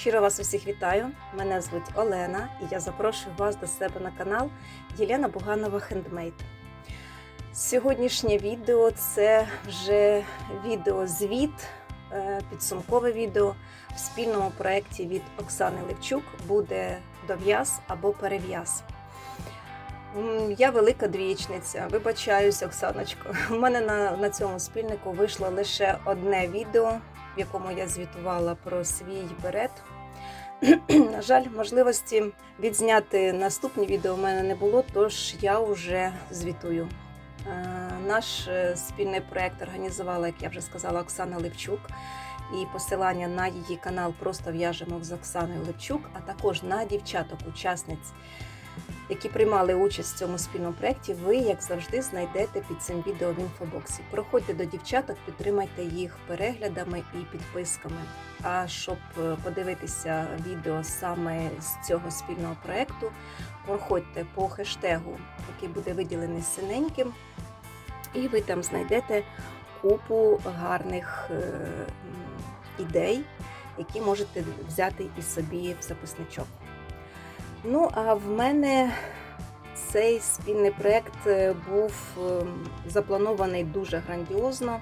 Щиро вас усіх вітаю. Мене звуть Олена і я запрошую вас до себе на канал Єлена Буганова Хендмейд. Сьогоднішнє відео це вже відеозвіт, е, підсумкове відео в спільному проєкті від Оксани Левчук буде дов'яз або перев'яз. Я велика двієчниця, вибачаюсь, Оксаночко. У мене на, на цьому спільнику вийшло лише одне відео, в якому я звітувала про свій берет. На жаль, можливості відзняти наступні відео в мене не було, тож я вже звітую. Е, Наш е, спільний проєкт організувала, як я вже сказала, Оксана Левчук. І посилання на її канал просто в'яжемо з Оксаною Левчук, а також на дівчаток-учасниць, які приймали участь в цьому спільному проєкті, ви, як завжди, знайдете під цим відео в інфобоксі. Проходьте до дівчаток, підтримайте їх переглядами і підписками. А щоб е, подивитися відео саме з цього спільного проєкту, проходьте по хештегу, який буде виділений синеньким, і ви там знайдете купу гарних е, ідей, які можете взяти і собі в записничок. Ну, а в мене цей спільний проєкт е, був ем, запланований дуже грандіозно,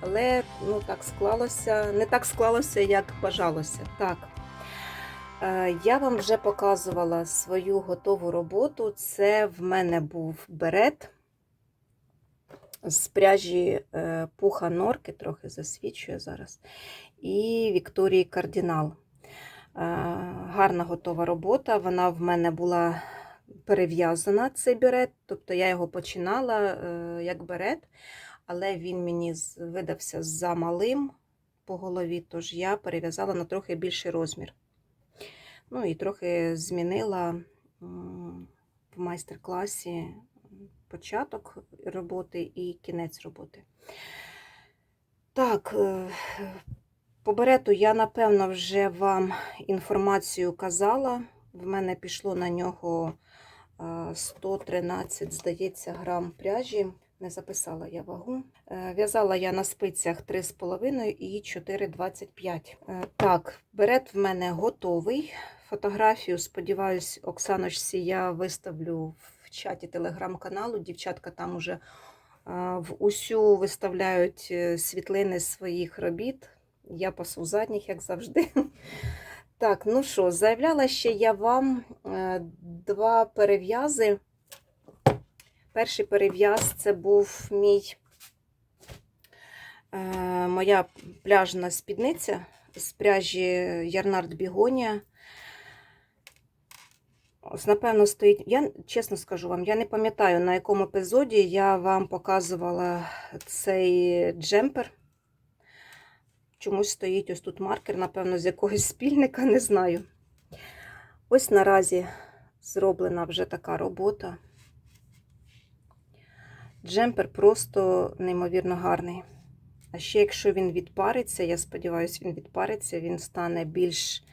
але ну, так склалося, не так склалося, як бажалося. Так. Е, Я вам вже показувала свою готову роботу. Це в мене був берет з пряжі е, пуха норки, трохи засвічує зараз, і Вікторії Кардінал. Е, Гарна готова робота. Вона в мене була перев'язана, цей берет. Тобто я його починала е, як берет, але він мені видався замалим по голові, тож я перев'язала на трохи більший розмір. Ну і трохи змінила в майстер-класі початок роботи і кінець роботи. Так, е, по берету я, напевно, вже вам інформацію казала. В мене пішло на нього е, 113, здається, грам пряжі. Не записала я вагу. Е, В'язала я на спицях 3,5 і 4,25. Е, Так, берет в мене готовий. Фотографію, сподіваюсь, Оксаночці я виставлю в чаті телеграм-каналу. Дівчатка там уже е, в усю виставляють е, світлини своїх робіт. Я пасу задніх, як завжди. Так, ну що, заявляла ще я вам е, два перев'язи. Перший перев'яз це був мій, е, моя пляжна спідниця з пряжі Ярнард Бігонія. Напевно, стоїть. Я чесно скажу вам, я не пам'ятаю, на якому епізоді я вам показувала цей джемпер. Чомусь стоїть ось тут маркер, напевно, з якогось спільника, не знаю. Ось наразі зроблена вже така робота. Джемпер просто неймовірно гарний. А ще якщо він відпариться, я сподіваюся, він відпариться, він стане більш.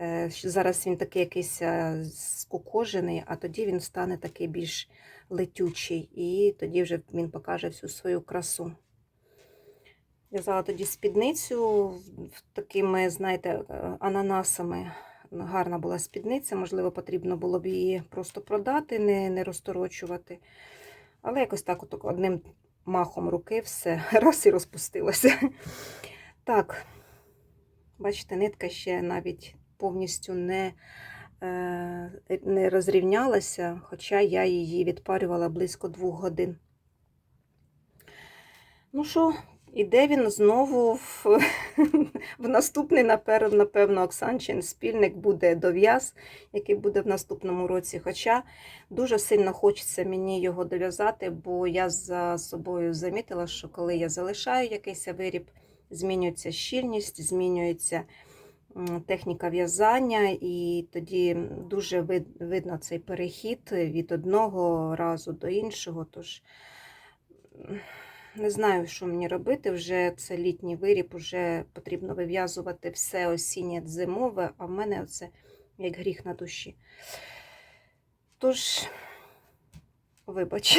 е, Зараз він такий якийсь е, скукожений, а тоді він стане такий більш летючий, і тоді вже він покаже всю свою красу. В'язала тоді спідницю такими, знаєте, е, ананасами. Гарна була спідниця, можливо, потрібно було б її просто продати, не, не розторочувати. Але якось так от одним махом руки все раз і розпустилося. Так, бачите, нитка ще навіть повністю не, е, не розрівнялася, хоча я її відпарювала близько двох годин. Ну що, іде він знову в, в наступний, напевно, Оксанчин спільник буде дов'яз, який буде в наступному році. Хоча дуже сильно хочеться мені його дов'язати, бо я за собою замітила, що коли я залишаю якийсь виріб, змінюється щільність, змінюється техніка в'язання, і тоді дуже вид- видно цей перехід від одного разу до іншого. Тож не знаю, що мені робити. Вже це літній виріб, вже потрібно вив'язувати все осіннє зимове, а в мене це як гріх на душі. Тож, вибач,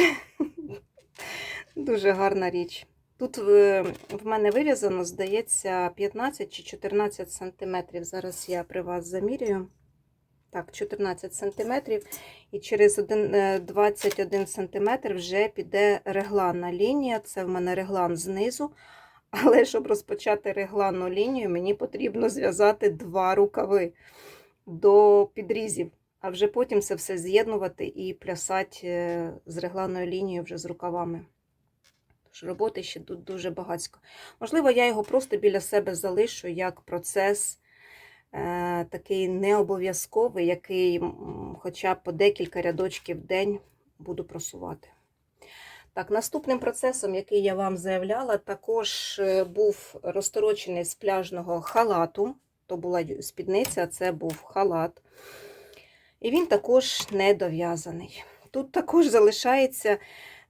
дуже гарна річ. Тут в, в мене вив'язано, здається, 15 чи 14 сантиметрів. Зараз я при вас замірюю. Так, 14 сантиметрів. І через один, е, 21 сантиметр вже піде регланна лінія. Це в мене реглан знизу. Але щоб розпочати регланну лінію, мені потрібно зв'язати два рукави до підрізів, а вже потім це все з'єднувати і плясати е, з регланною лінією вже з рукавами. Тож роботи ще тут дуже багатько. Можливо, я його просто біля себе залишу як процес такий необов'язковий, який хоча б по декілька рядочків в день буду просувати. Так, наступним процесом, який я вам заявляла, також е, був розторочений з пляжного халату. То була спідниця, це був халат. І він також не дов'язаний. Тут також залишається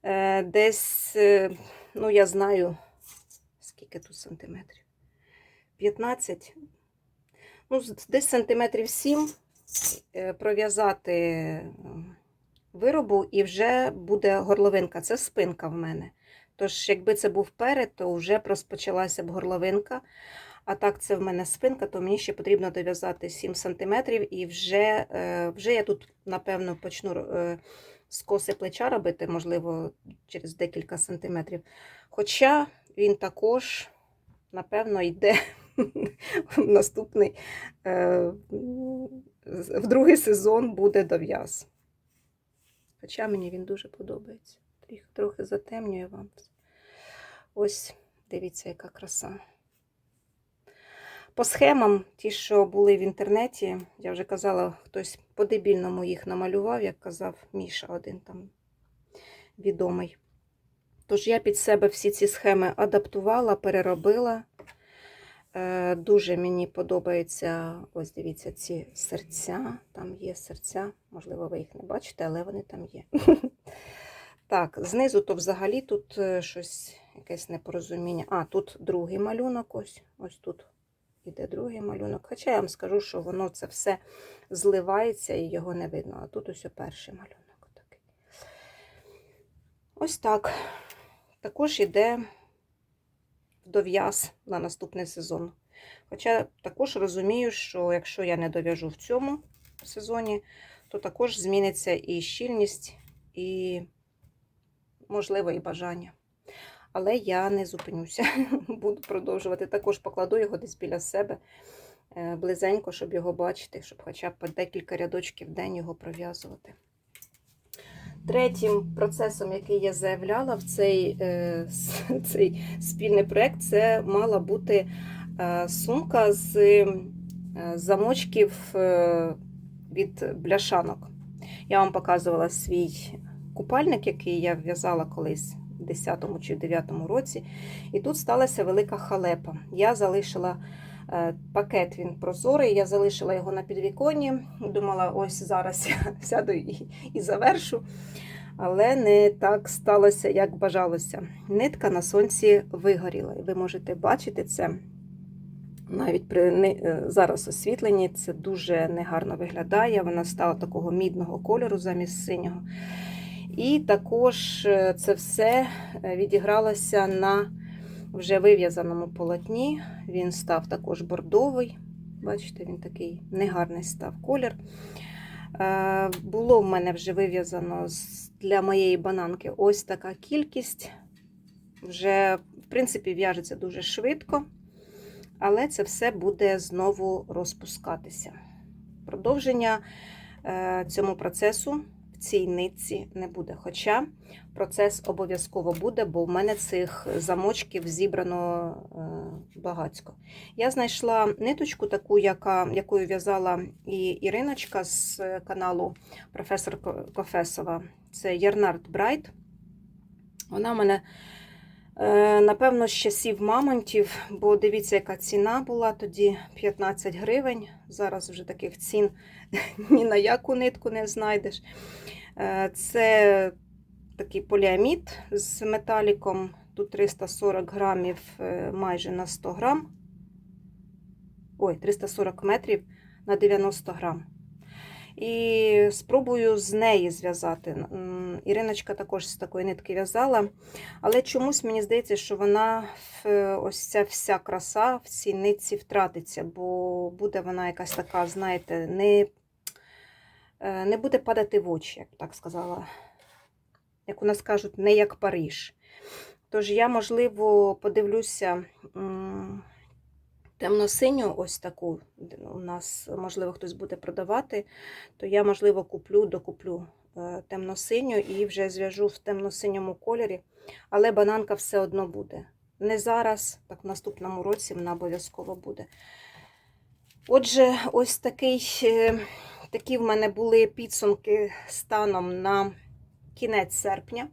е, десь, е, ну я знаю, скільки тут сантиметрів? 15, ну, десь сантиметрів 7 е, пров'язати е, виробу, і вже буде горловинка. Це спинка в мене. Тож, якби це був перед, то вже розпочалася б горловинка. А так, це в мене спинка, то мені ще потрібно дов'язати 7 см, і вже, е, вже я тут, напевно, почну скоси плеча робити, можливо, через декілька сантиметрів. Хоча він також, напевно, йде наступний, е, в другий сезон буде дов'яз. Хоча мені він дуже подобається. Трохи затемнюю вам. Ось, дивіться, яка краса. По схемам, ті, що були в інтернеті, я вже казала, хтось по-дебільному їх намалював, як казав Міша, один там відомий. Тож я під себе всі ці схеми адаптувала, переробила. Е, Дуже мені подобається, ось дивіться, ці серця. Там є серця, можливо, ви їх не бачите, але вони там є. Так, знизу то взагалі тут е, щось, якесь непорозуміння. А, тут другий малюнок, ось, ось тут іде другий малюнок. Хоча я вам скажу, що воно це все зливається і його не видно. А тут ось перший малюнок такий. Ось так. Також іде дов'яз на наступний сезон. Хоча також розумію, що якщо я не дов'яжу в цьому сезоні, то також зміниться і щільність, і, можливо, і бажання. Але я не зупинюся, буду продовжувати. Також покладу його десь біля себе е, близенько, щоб його бачити, щоб хоча б декілька рядочків в день його пров'язувати. Третім процесом, який я заявляла в цей, е, цей спільний проєкт, це мала бути е, сумка з е, замочків від бляшанок. Я вам показувала свій купальник, який я в'язала колись в 10 чи 9 році. І тут сталася велика халепа. Я залишила пакет, він прозорий, я залишила його на підвіконні. Думала, ось зараз я сяду і, і завершу. Але не так сталося, як бажалося. Нитка на сонці вигоріла. І ви можете бачити це навіть при е, зараз освітленні. Це дуже негарно виглядає. Вона стала такого мідного кольору замість синього. І також е, це все е, відігралося на вже вив'язаному полотні. Він став також бордовий. Бачите, він такий негарний став колір. Е, Було в мене вже вив'язано для моєї бананки ось така кількість. Вже, в принципі, в'яжеться дуже швидко, але це все буде знову розпускатися. Продовження е, цьому процесу цій нитці не буде. Хоча процес обов'язково буде, бо в мене цих замочків зібрано е, багацько. Я знайшла ниточку, таку, яка, якою в'язала і Іриночка з каналу професор Кофесова. Це Ярнард Брайт. Вона в мене, е, напевно, з часів мамонтів, бо дивіться, яка ціна була тоді 15 гривень. Зараз вже таких цін ні на яку нитку не знайдеш. Е, Це такий поліамід з металіком. Тут 340 грамів е, майже на 100 грам. Ой, 340 метрів на 90 грам. І спробую з неї зв'язати. Іриночка також з такої нитки в'язала, але чомусь мені здається, що вона ось ця вся краса в цій нитці втратиться, бо буде вона якась така, знаєте, не, е, не буде падати в очі, як так сказала. Як у нас кажуть, не як Париж. Тож я, можливо, подивлюся темно-синю, ось таку. У нас, можливо, хтось буде продавати, то я, можливо, куплю, докуплю е, темно-синю і вже зв'яжу в темно-синьому кольорі, але бананка все одно буде. Не зараз, так в наступному році вона обов'язково буде. Отже, ось такий, е, такі в мене були підсумки станом на кінець серпня.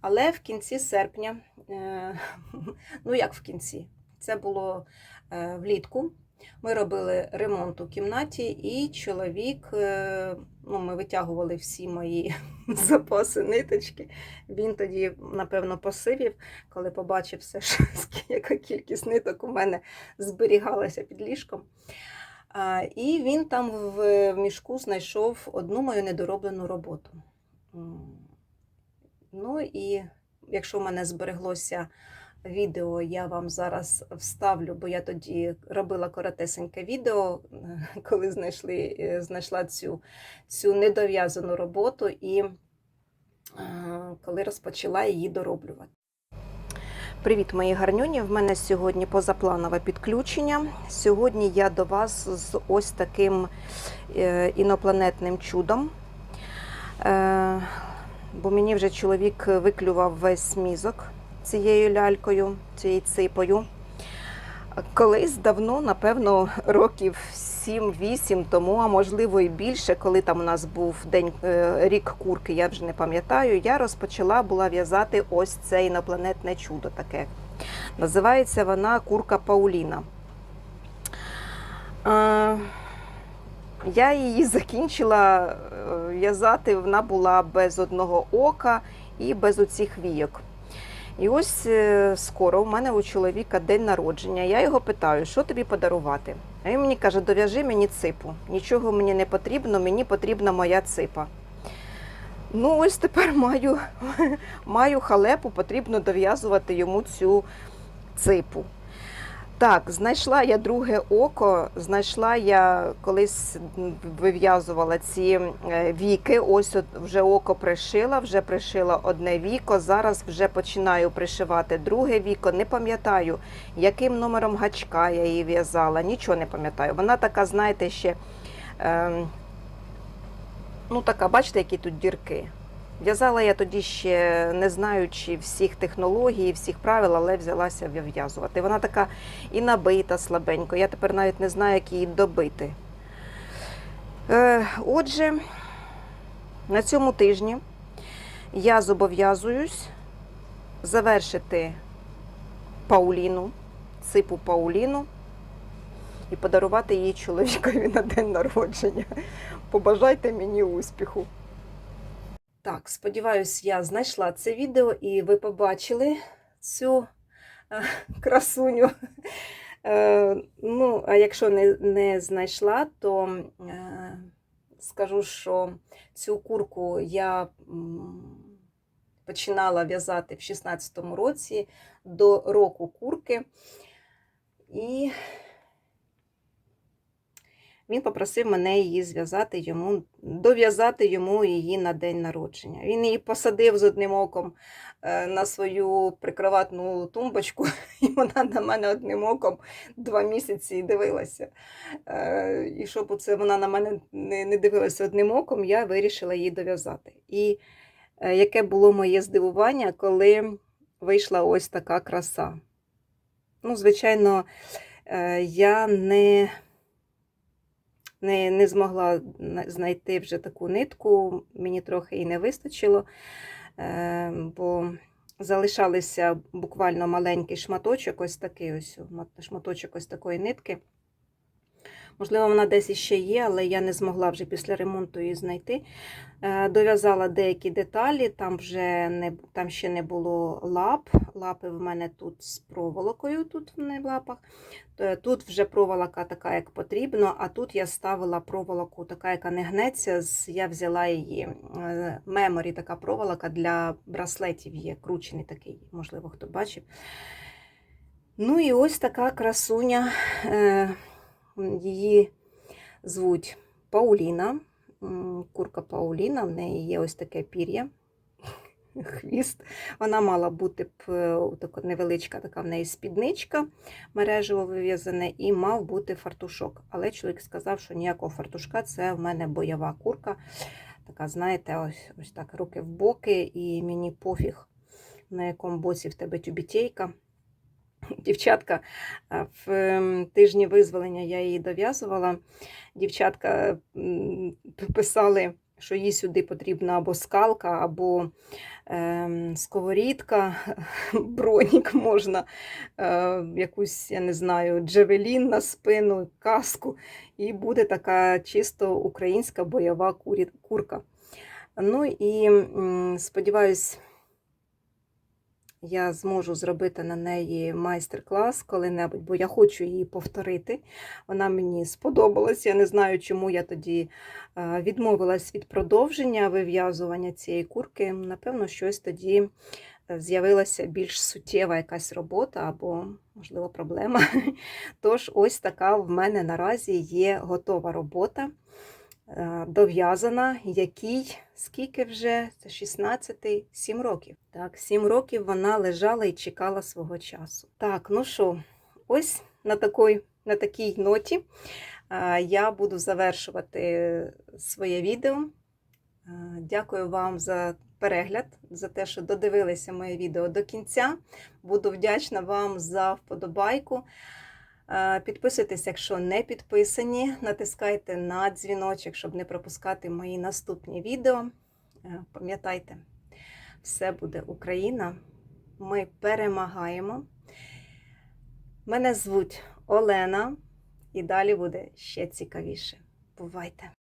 Але в кінці серпня, е, ну як в кінці, це було е, влітку. Ми робили ремонт у кімнаті, і чоловік, е, ну, ми витягували всі мої запаси ниточки. Він тоді, напевно, посивів, коли побачив все, що яка кількість ниток у мене зберігалася під ліжком. І він там в мішку знайшов одну мою недороблену роботу. Ну і якщо в мене збереглося відео, я вам зараз вставлю, бо я тоді робила коротесеньке відео, е, коли знайшли, е, знайшла цю, цю недов'язану роботу і е, коли розпочала її дороблювати. Привіт, мої гарнюні! В мене сьогодні позапланове підключення. Сьогодні я до вас з ось таким інопланетним чудом. Бо мені вже чоловік виклював весь мізок цією лялькою, цією ципою. Колись давно, напевно, років 7-8 тому, а можливо і більше, коли там у нас був день е, рік курки, я вже не пам'ятаю, я розпочала була в'язати ось це інопланетне чудо таке. Називається вона курка Пауліна. Е, я її закінчила е, в'язати, вона була без одного ока і без оцих війок. І ось е, скоро у мене у чоловіка день народження. Я його питаю, що тобі подарувати. А він мені каже, дов'яжи мені ципу. Нічого мені не потрібно, мені потрібна моя ципа. Ну, ось тепер маю, маю халепу, потрібно дов'язувати йому цю ципу. Так, знайшла я друге око. Знайшла я колись вив'язувала ці е, віки. Ось от вже око пришила, вже пришила одне віко. Зараз вже починаю пришивати друге віко. Не пам'ятаю, яким номером гачка я її в'язала. Нічого не пам'ятаю. Вона така, знаєте, ще е, ну така, бачите, які тут дірки. В'язала я тоді ще не знаючи всіх технологій, всіх правил, але взялася в'язувати. Вона така і набита слабенько. Я тепер навіть не знаю, як її добити. Е, отже, на цьому тижні я зобов'язуюсь завершити Пауліну, ципу Пауліну і подарувати її чоловікові на день народження. Побажайте мені успіху! Так, сподіваюсь, я знайшла це відео і ви побачили цю е, красуню. Е, ну, а якщо не, не знайшла, то е, скажу, що цю курку я починала в'язати в 16-му році до року курки. І він попросив мене її зв'язати йому, дов'язати йому її на день народження. Він її посадив з одним оком е, на свою прикроватну тумбочку, і вона на мене одним оком два місяці дивилася. Е, І щоб це вона на мене не, дивилася одним оком, я вирішила її дов'язати. І е, яке було моє здивування, коли вийшла ось така краса. Ну, звичайно, я не не, не змогла знайти вже таку нитку, мені трохи і не вистачило, е, бо залишалися буквально маленький шматочок, ось такий ось шматочок ось такої нитки. Можливо, вона десь іще є, але я не змогла вже після ремонту її знайти. Е, Дов'язала деякі деталі, там вже не, там ще не було лап. Лапи в мене тут з проволокою, тут в лапах. Е, Тут вже проволока така, як потрібно, а тут я ставила проволоку, така, яка не гнеться. Я взяла її е, меморі, така проволока для браслетів є, кручений такий, можливо, хто бачив. Ну і ось така красуня. Її звуть Пауліна. Курка Пауліна, в неї є ось таке пір'я. Хвіст. Вона мала бути б е, така невеличка така в неї спідничка мережево вив'язане, і мав бути фартушок. Але чоловік сказав, що ніякого фартушка це в мене бойова курка. Така, знаєте, ось, ось так руки в боки, і мені пофіг, на якому боці в тебе тюбітейка. Дівчатка, е, в ем, тижні визволення я її дов'язувала. Дівчатка писали, що їй сюди потрібна або скалка, або ем, сковорідка, бронік можна, е, якусь, я не знаю, джевелін на спину, каску. І буде така чисто українська бойова курка. Ну і сподіваюсь, я зможу зробити на неї майстер-клас коли-небудь, бо я хочу її повторити. Вона мені сподобалась. Я не знаю, чому я тоді е, відмовилась від продовження вив'язування цієї курки. Напевно, щось тоді е, з'явилася більш суттєва якась робота або, можливо, проблема. Тож, ось така в мене наразі є готова робота. Е, Дов'язана, якій скільки вже це 16, 7 років. Так, 7 років вона лежала і чекала свого часу. Так, ну що, ось на такій, на такій ноті е, я буду завершувати своє відео. Е, Дякую вам за перегляд, за те, що додивилися моє відео до кінця. Буду вдячна вам за вподобайку. Е, Підписуйтесь, якщо не підписані, натискайте на дзвіночок, щоб не пропускати мої наступні відео. Е, Пам'ятайте, все буде Україна. Ми перемагаємо. Мене звуть Олена, і далі буде ще цікавіше. Бувайте!